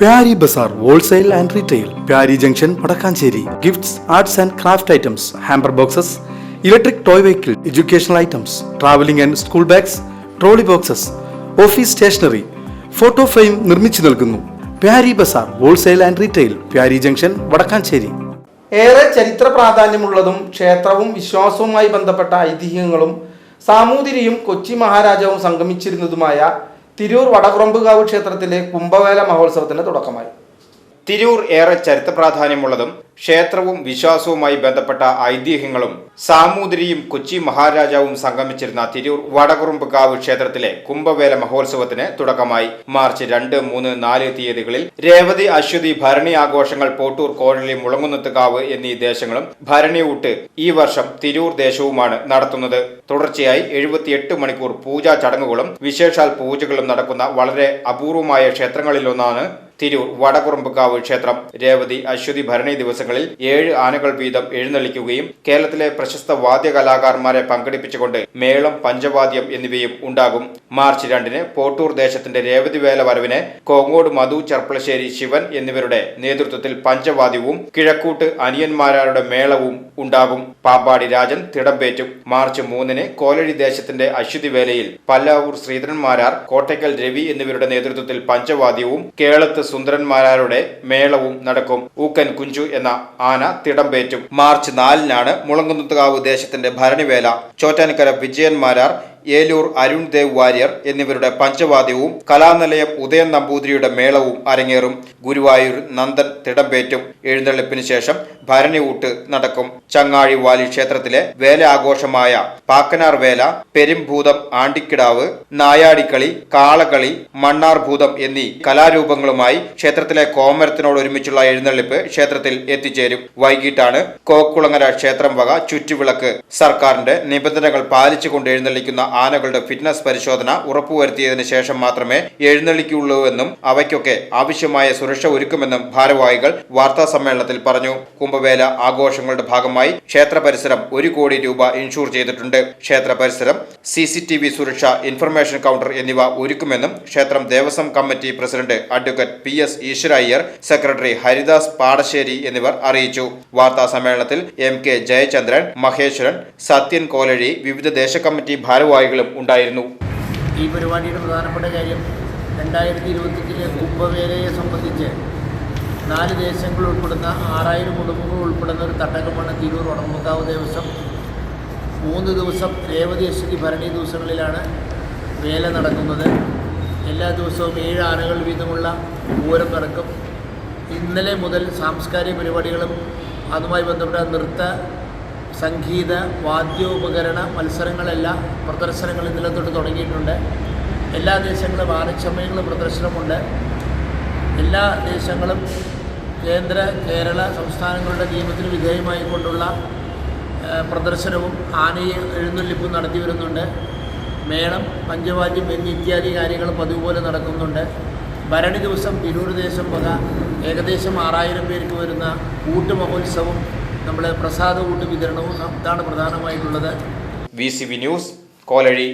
Pyari Bazaar wholesale and retail Pyari junction Vadakkanchery. Gifts arts and craft items hamper boxes electric toy vehicle educational items travelling and school bags trolley boxes office stationery photo frame നിർമ്മിച്ചു നൽകുന്നു. Pyari Bazaar wholesale and retail Pyari junction Vadakkanchery. ഏറെ ചരിത്ര പ്രാധാന്യമുള്ളതും ക്ഷേത്രവും വിശ്വാസവുമായി ബന്ധപ്പെട്ട ഐതിഹ്യങ്ങളും സാമൂതിരിയും കൊച്ചി മഹാരാജാവും സംഗമിച്ചിരുന്നതുമായ തിരൂർ വടകുറമ്പുകാവ് ക്ഷേത്രത്തിലെ കുംഭവേല മഹോത്സവത്തിന് തുടക്കമായി. തിരൂർ ഏറെ ചരിത്ര പ്രാധാന്യമുള്ളതും ക്ഷേത്രവും വിശ്വാസവുമായി ബന്ധപ്പെട്ട ഐതിഹ്യങ്ങളും സാമൂതിരിയും കൊച്ചി മഹാരാജാവും സംഗമിച്ചിരുന്ന തിരൂർ വടകുറുമ്പുകാവ് ക്ഷേത്രത്തിലെ കുംഭവേല മഹോത്സവത്തിന് തുടക്കമായി. മാർച്ച് രണ്ട് മൂന്ന് നാല് തീയതികളിൽ രേവതി അശ്വതി ഭരണി ആഘോഷങ്ങൾ പോട്ടൂർ കോഴലി മുളങ്ങുന്നത്തുകാവ് എന്നീ ദേശങ്ങളും ഭരണിയൂട്ട് ഈ വർഷം തിരൂർ ദേശവുമാണ് നടത്തുന്നത്. തുടർച്ചയായി എഴുപത്തിയെട്ട് മണിക്കൂർ പൂജാ ചടങ്ങുകളും വിശേഷാൽ പൂജകളും നടക്കുന്ന വളരെ അപൂർവമായ ക്ഷേത്രങ്ങളിലൊന്നാണ് തിരൂർ വടകുറുമ്പുകാവ് ക്ഷേത്രം. രേവതി അശ്വതി ഭരണി ദിവസങ്ങളിൽ ഏഴ് ആനകൾ വീതം എഴുന്നള്ളിക്കുകയും കേരളത്തിലെ പ്രശസ്ത വാദ്യകലാകാരന്മാരെ പങ്കെടുപ്പിച്ചുകൊണ്ട് മേളം പഞ്ചവാദ്യം എന്നിവയും ഉണ്ടാകും. മാർച്ച് രണ്ടിന് പോട്ടൂർ ദേശത്തിന്റെ രേവതി വേല വരവിന് കോങ്ങോട് മധു ചെർപ്പളശ്ശേരി ശിവൻ എന്നിവരുടെ നേതൃത്വത്തിൽ പഞ്ചവാദ്യവും കിഴക്കൂട്ട് അനിയന്മാരുടെ മേളവും ഉണ്ടാകും. പാമ്പാടി രാജൻ തിടമ്പേറ്റും മാർച്ച് മൂന്നിന് കോലഴി ദേശത്തിന്റെ അശ്വതി വേലയിൽ പല്ലാവൂർ ശ്രീധരന്മാരാർ കോട്ടയ്ക്കൽ രവി എന്നിവരുടെ നേതൃത്വത്തിൽ പഞ്ചവാദ്യവും കേളത്ത് സുന്ദരന്മാരാരുടെ മേളവും നടക്കും. ഊക്കൻ കുഞ്ചു എന്ന ആന തിടമ്പേറ്റും. മാർച്ച് നാലിനാണ് മുളങ്കുന്നത്തുകാവ് ദേശത്തിന്റെ ഭരണിവേല. ചോറ്റാനിക്കര വിജയന്മാരാർ ഏലൂർ അരുൺ ദേവ് വാര്യർ എന്നിവരുടെ പഞ്ചവാദ്യവും കലാനിലയം ഉദയൻ നമ്പൂതിരിയുടെ മേളവും അരങ്ങേറും. ഗുരുവായൂർ നന്ദൻ തിടമ്പേറ്റും. എഴുന്നള്ളിപ്പിന് ശേഷം ഭരണിയൂട്ട് നടക്കും. ചങ്ങാഴി വാലി ക്ഷേത്രത്തിലെ വേല ആഘോഷമായ പാക്കനാർ വേല പെരുംഭൂതം ആണ്ടിക്കിടാവ് നായാടിക്കളി കാളകളി മണ്ണാർഭൂതം എന്നീ കലാരൂപങ്ങളുമായി ക്ഷേത്രത്തിലെ കോമരത്തിനോടൊരുമിച്ചുള്ള എഴുന്നള്ളിപ്പ് ക്ഷേത്രത്തിൽ എത്തിച്ചേരും. വൈകിട്ടാണ് കോക്കുളങ്ങര ക്ഷേത്രം വക ചുറ്റുവിളക്ക്. സർക്കാരിന്റെ നിബന്ധനകൾ പാലിച്ചുകൊണ്ട് എഴുന്നള്ളിക്കുന്ന ആനകളുടെ ഫിറ്റ്നസ് പരിശോധന ഉറപ്പുവരുത്തിയതിന് ശേഷം മാത്രമേ എഴുന്നള്ളിക്കുള്ളൂവെന്നും അവയ്ക്കൊക്കെ ആവശ്യമായ സുരക്ഷ ഒരുക്കുമെന്നും ഭാരവാഹികൾ വാർത്താ സമ്മേളനത്തിൽ പറഞ്ഞു. കുംഭവേല ആഘോഷങ്ങളുടെ ഭാഗമായി ക്ഷേത്ര പരിസരം ഒരു കോടി രൂപ ഇൻഷൂർ ചെയ്തിട്ടുണ്ട്. ക്ഷേത്ര പരിസരം സി സി ടി വി സുരക്ഷ ഇൻഫർമേഷൻ കൗണ്ടർ എന്നിവ ഒരുക്കുമെന്നും ക്ഷേത്രം Devaswom committee president advocate P S Eswarayyar secretary Haridas Padassery എന്നിവർ അറിയിച്ചു. വാർത്താ സമ്മേളനത്തിൽ എം കെ ജയചന്ദ്രൻ മഹേശ്വരൻ സത്യൻ കോലഴി വിവിധ ദേശ കമ്മിറ്റി ഭാരവാഹികളും ഉണ്ടായിരുന്നു. ഈ പരിപാടിയുടെ പ്രധാനപ്പെട്ട കാര്യം രണ്ടായിരത്തി ഇരുപത്തിയഞ്ചിലെ കുംഭവേലയെ സംബന്ധിച്ച് നാല് ദേശങ്ങൾ ഉൾപ്പെടുന്ന ആറായിരം കുടുംബങ്ങൾ ഉൾപ്പെടുന്ന ഒരു തട്ടകമാണ് തിരൂർ വടമുക്കാവ് ദിവസം മൂന്ന് ദിവസം രേവതി അശ്വതി ഭരണി ദിവസങ്ങളിലാണ് വേല നടക്കുന്നത്. എല്ലാ ദിവസവും ഏഴ് ആനകൾ വീതമുള്ള പൂരം നടക്കും. ഇന്നലെ മുതൽ സാംസ്കാരിക പരിപാടികളും അതുമായി ബന്ധപ്പെട്ട നൃത്ത സംഗീത വാദ്യോപകരണ മത്സരങ്ങളെല്ലാം പ്രദർശനങ്ങൾ ഇന്നലെ തൊട്ട് തുടങ്ങിയിട്ടുണ്ട്. എല്ലാ ദേശങ്ങളും ആനച്ചമയങ്ങളും പ്രദർശനമുണ്ട്. എല്ലാ ദേശങ്ങളും കേന്ദ്ര കേരള സംസ്ഥാനങ്ങളുടെ നിയമത്തിന് വിധേയമായിക്കൊണ്ടുള്ള കൊണ്ടുള്ള പ്രദർശനവും ആനയെ എഴുന്നള്ളിപ്പും നടത്തി വരുന്നുണ്ട്. മേളം പഞ്ചവാദ്യം എന്നീ ഇത്യാദി കാര്യങ്ങൾ പതിവുപോലെ നടക്കുന്നുണ്ട്. ഭരണി ദിവസം തിരൂർ ദേശം വക ഏകദേശം ആറായിരം പേർക്ക് വരുന്ന ഊട്ട് മഹോത്സവം നമ്മൾ പ്രസാദ വിതരണവും ഇതാണ് പ്രധാനമായിട്ടുള്ളത്. V C V news Kolazhi.